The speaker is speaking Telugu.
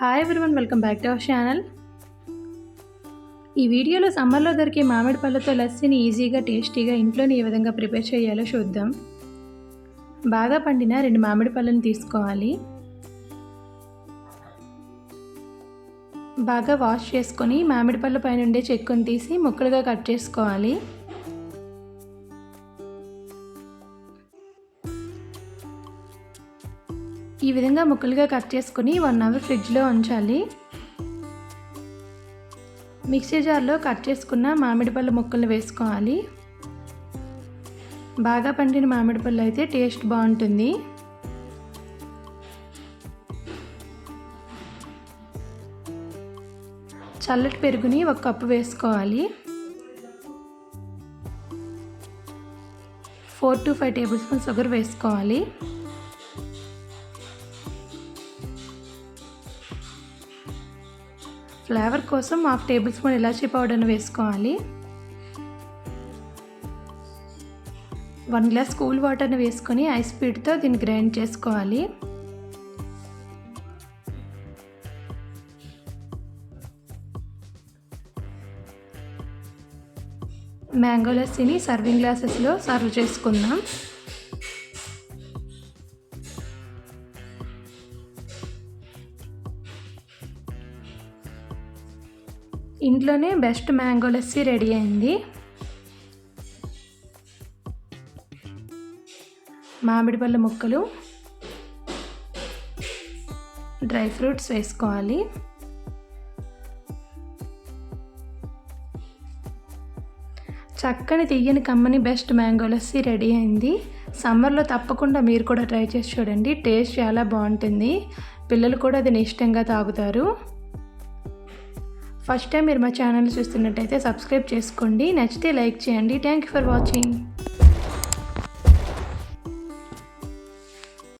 Hi everyone welcome back to our channel ఈ వీడియోలో సమ్మర్లో దొరికే మామిడి పళ్ళతో లస్సీని ఈజీగా టేస్టీగా ఇంట్లోనే ఏ విధంగా ప్రిపేర్ చేయాలో చూద్దాం. బాగా పండిన రెండు మామిడి పళ్ళను తీసుకోవాలి. బాగా వాష్ చేసుకొని మామిడి పళ్ళ పైన ఉండే చెక్కుని తీసి ముక్కలుగా కట్ చేసుకోవాలి. ఈ విధంగా ముక్కలుగా కట్ చేసుకుని వన్ అవర్ ఫ్రిడ్జ్లో ఉంచాలి. మిక్సీ జార్లో కట్ చేసుకున్న మామిడి పళ్ళ ముక్కలు వేసుకోవాలి. బాగా పండిన మామిడి పళ్ళు అయితే టేస్ట్ బాగుంటుంది. చల్లటి పెరుగుని ఒక కప్పు వేసుకోవాలి. Four to five tablespoon sugar వేసుకోవాలి. ఫ్లేవర్ కోసం హాఫ్ టేబుల్ స్పూన్ ఇలాచీ పౌడర్ని వేసుకోవాలి. వన్ గ్లాస్ కూల్ వాటర్ని వేసుకొని ఐస్ స్పీడ్తో దీన్ని గ్రైండ్ చేసుకోవాలి. మ్యాంగో లస్సీని సర్వింగ్ గ్లాసెస్లో సర్వ్ చేసుకుందాం. ఇంట్లోనే బెస్ట్ మ్యాంగో లస్సీ రెడీ అయింది. మామిడి పళ్ళ ముక్కలు డ్రై ఫ్రూట్స్ వేసుకోవాలి. చక్కని తీయని కమ్మని బెస్ట్ మ్యాంగో లస్సీ రెడీ అయింది. సమ్మర్లో తప్పకుండా మీరు కూడా ట్రై చేసి చూడండి. టేస్ట్ చాలా బాగుంటుంది. పిల్లలు కూడా దీన్ని ఇష్టంగా తాగుతారు. ఫస్ట్ టైం మీరు మా ఛానల్ చూస్తున్నట్టయితే సబ్స్క్రైబ్ చేసుకోండి. నచ్చితే లైక్ చేయండి. Thank you for watching